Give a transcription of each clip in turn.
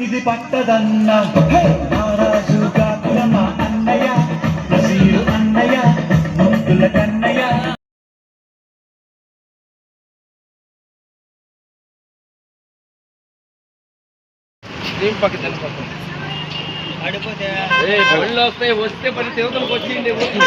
ఇది పట్టదన్నం హే! మహారాజుగా కులమా అన్నయ్య నసీరు అన్నయ్య ముందుల కన్నయ్య ఒళ్ళు వస్తాయి వస్తే పని తిరుగుతలకు వచ్చింది అన్నా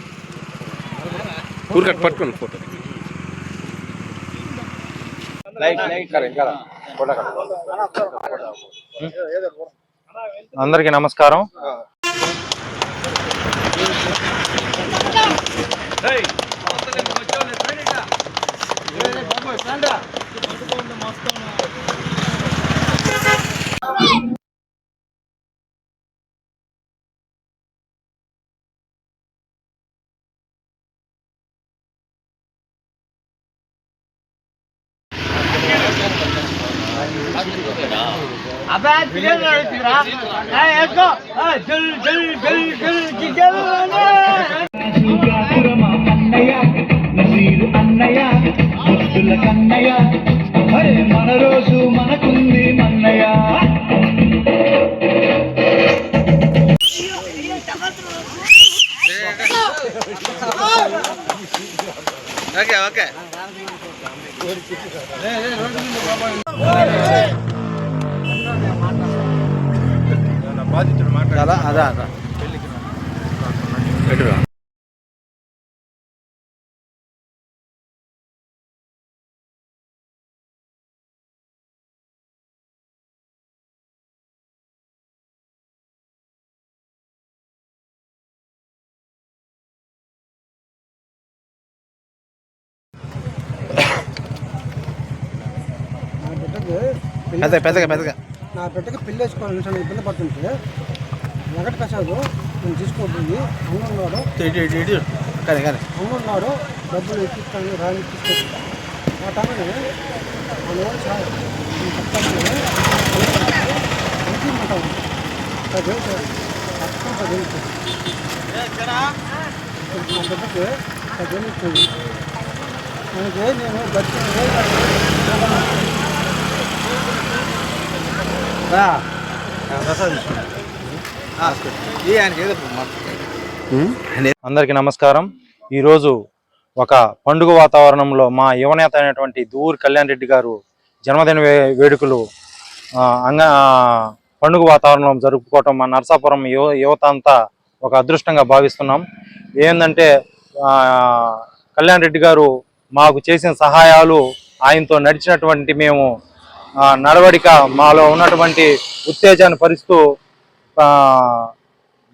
ఊరికట్ పట్టుకోండి ఫోటో అందరికీ నమస్కారం. అన్నయ్య నసీరు అన్నయ్య ముందుల కన్నయ్య! మన రోజు మనకుంది మన్నయ్య. Okay okay. అదా అదా అదా నా బిడ్డకి పెద్దగా పెద్దగా పెద్దగా నా బిడ్డకి పెళ్ళి వేసుకోవాలని చాలా ఇబ్బంది పడుతుంటే వెంకట ప్రసాద్ నేను తీసుకుంటుంది అన్న ఉన్నాడు ఇటు ఇటు ఇటు. కానీ కానీ అన్న ఉన్నాడు డబ్బులు ఎక్కిస్తాను రాని తీసుకొచ్చి ఆ టైంలో మన సార్ నా బిడ్డకి మనకి నేను బతికి అందరికీ నమస్కారం. ఈరోజు ఒక పండుగ వాతావరణంలో మా యువనేత అయినటువంటి దూర్ కళ్యాణ్ రెడ్డి గారు జన్మదిన వే- వేడుకలు ఆ, అంగ పండుగ వాతావరణం జరుపుకోవటం మా నరసాపురం యువ యువత అంతా ఒక అదృష్టంగా భావిస్తున్నాం. ఏంటంటే ఆ, కళ్యాణ్ రెడ్డి గారు మాకు చేసిన సహాయాలు ఆయనతో నడిచినటువంటి మేము నడవడిక మాలో ఉన్నటువంటి ఉత్తేజాన్ని పరుస్తూ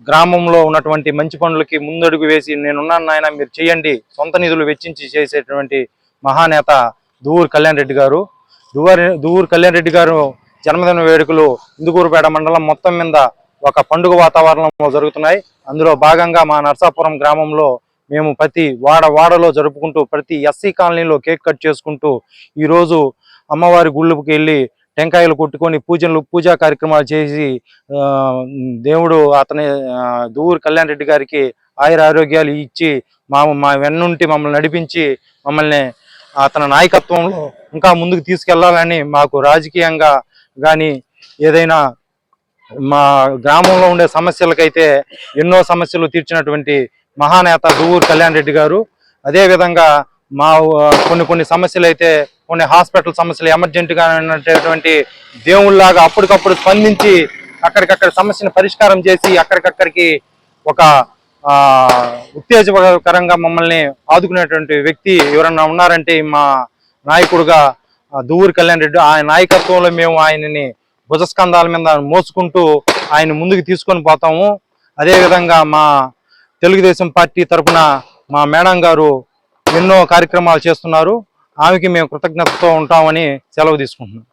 గ్రామంలో ఉన్నటువంటి మంచి పనులకి ముందడుగు వేసి నేనున్నాను నాయన మీరు చేయండి. సొంత నిధులు వెచ్చించి చేసేటువంటి మహానేత దూవూరు కళ్యాణ్ రెడ్డి గారు. దువ్వూరు దువ్వూరు కళ్యాణ్ రెడ్డి గారు జన్మదిన వేడుకలు ఇందుకూరుపేట మండలం మొత్తం మీద ఒక పండుగ వాతావరణంలో జరుగుతున్నాయి. అందులో భాగంగా మా నర్సాపురం గ్రామంలో మేము ప్రతి వాడ వాడలో జరుపుకుంటూ ప్రతి ఎస్సీ కాలనీలో కేక్ కట్ చేసుకుంటూ ఈరోజు అమ్మవారి గుళ్ళకి వెళ్ళి టెంకాయలు కొట్టుకొని పూజలు పూజా కార్యక్రమాలు చేసి ఆ, దేవుడు అతని దూరు కళ్యాణ్ రెడ్డి గారికి ఆయుర ఆరోగ్యాలు ఇచ్చి మా మా వెన్నుంటి మమ్మల్ని నడిపించి మమ్మల్ని అతని నాయకత్వంలో ఇంకా ముందుకు తీసుకెళ్ళాలని మాకు రాజకీయంగా కానీ ఏదైనా మా గ్రామంలో ఉండే సమస్యలకైతే ఎన్నో సమస్యలు తీర్చినటువంటి మహానేత దువ్వూరు కళ్యాణ్ రెడ్డి గారు. అదే విధంగా మా కొన్ని కొన్ని సమస్యలు అయితే కొన్ని హాస్పిటల్ సమస్యలు ఎమర్జెంట్గా ఉన్నటువంటి దేవుళ్ళలాగా అప్పటికప్పుడు స్పందించి అక్కడికక్కడ సమస్యను పరిష్కారం చేసి అక్కడికక్కడికి ఒక ఉత్తేజకరంగా మమ్మల్ని ఆదుకునేటువంటి వ్యక్తి ఎవరన్నా ఉన్నారంటే మా నాయకుడుగా ఆ, కళ్యాణ్ రెడ్డి. ఆయన నాయకత్వంలో మేము ఆయనని భుజస్కంధాల మీద మోసుకుంటూ ఆయన ముందుకు తీసుకొని పోతాము. అదేవిధంగా మా తెలుగుదేశం పార్టీ తరపున మా మేడం గారు ఎన్నో కార్యక్రమాలు చేస్తున్నారు. ఆమెకి మేము కృతజ్ఞతతో ఉంటామని సెలవు తీసుకుంటున్నాం.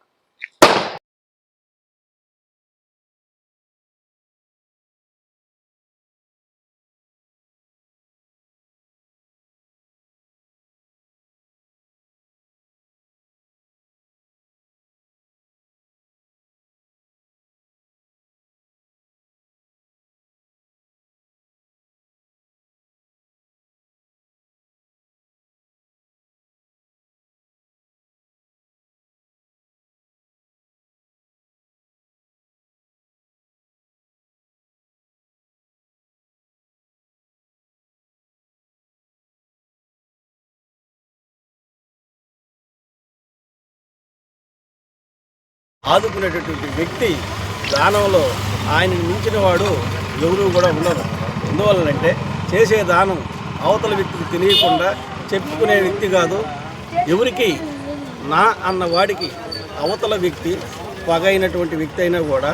ఆదుకునేటటువంటి వ్యక్తి దానంలో ఆయనను మించిన వాడు ఎవరు కూడా ఉండరు. ఎందువల్లంటే చేసే దానం అవతల వ్యక్తికి తెలియకుండా చెప్పుకునే వ్యక్తి కాదు. ఎవరికి నా అన్న వాడికి అవతల వ్యక్తి పగైనటువంటి వ్యక్తి అయినా కూడా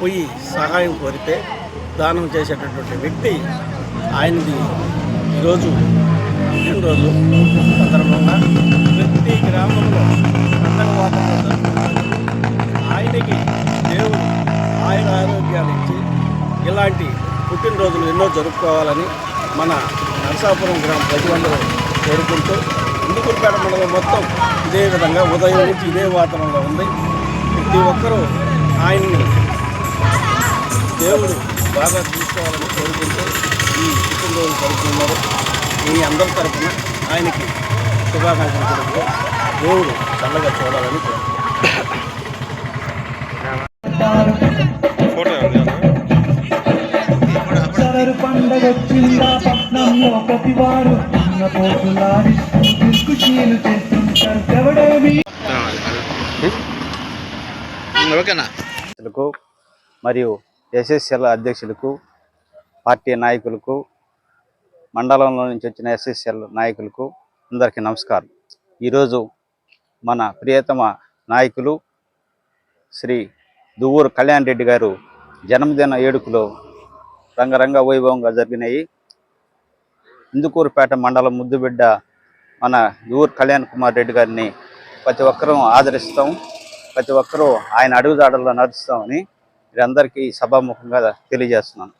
పోయి సహాయం కోరితే దానం చేసేటటువంటి వ్యక్తి ఆయనది ఈరోజు పుట్టినరోజు సందర్భంగా ప్రతి గ్రామంలో పండగ వాతావరణం జరుపుకుంటారు. దేవుడు ఆయన ఆరోగ్యాలు ఇచ్చి ఇలాంటి పుట్టినరోజులు ఎన్నో జరుపుకోవాలని మన నరసాపురం గ్రామ ప్రజలందరూ కోరుకుంటూ ఇందుకుపేట మండలం మొత్తం ఇదే విధంగా ఉదయం నుంచి ఇదే వాతావరణంలో ఉంది ప్రతి ఒక్కరూ ఆయన్ని దేవుడు బాగా తీసుకోవాలని కోరుకుంటూ ఈ పుట్టినరోజు జరుపుకున్నారు మీ అందరి తరఫున ఆయనకి శుభాకాంక్షలు తెలుపుతూ దేవుడు చల్లగా చూడాలని కోరుకుంటున్నాను పట్నంలో పోతులాడిస్తూ దిక్కుశీలు చేస్తుంటారు. ఎవడేమి? ఓకేనా? మరియు ఎస్ఎస్ఎల్ అధ్యక్షులకు పార్టీ నాయకులకు మండలంలో నుంచి వచ్చిన ఎస్ఎస్ఎల్ నాయకులకు అందరికీ నమస్కారం. ఈరోజు మన ప్రియతమ నాయకులు శ్రీ దువ్వూరు కళ్యాణ్ రెడ్డి గారు జన్మదిన ఏడుకులో రంగరంగ వైభవంగా జరిగినాయి. ఇందుకూరుపేట మండలం ముద్దుబిడ్డ మన దువ్వూరు కళ్యాణ్ కుమార్ రెడ్డి గారిని ప్రతి ఒక్కరూ ఆదరిస్తాం. ప్రతి ఒక్కరూ ఆయన అడుగుదాడల్లో నడుస్తామని మీరందరికీ సభాముఖంగా తెలియజేస్తున్నాను.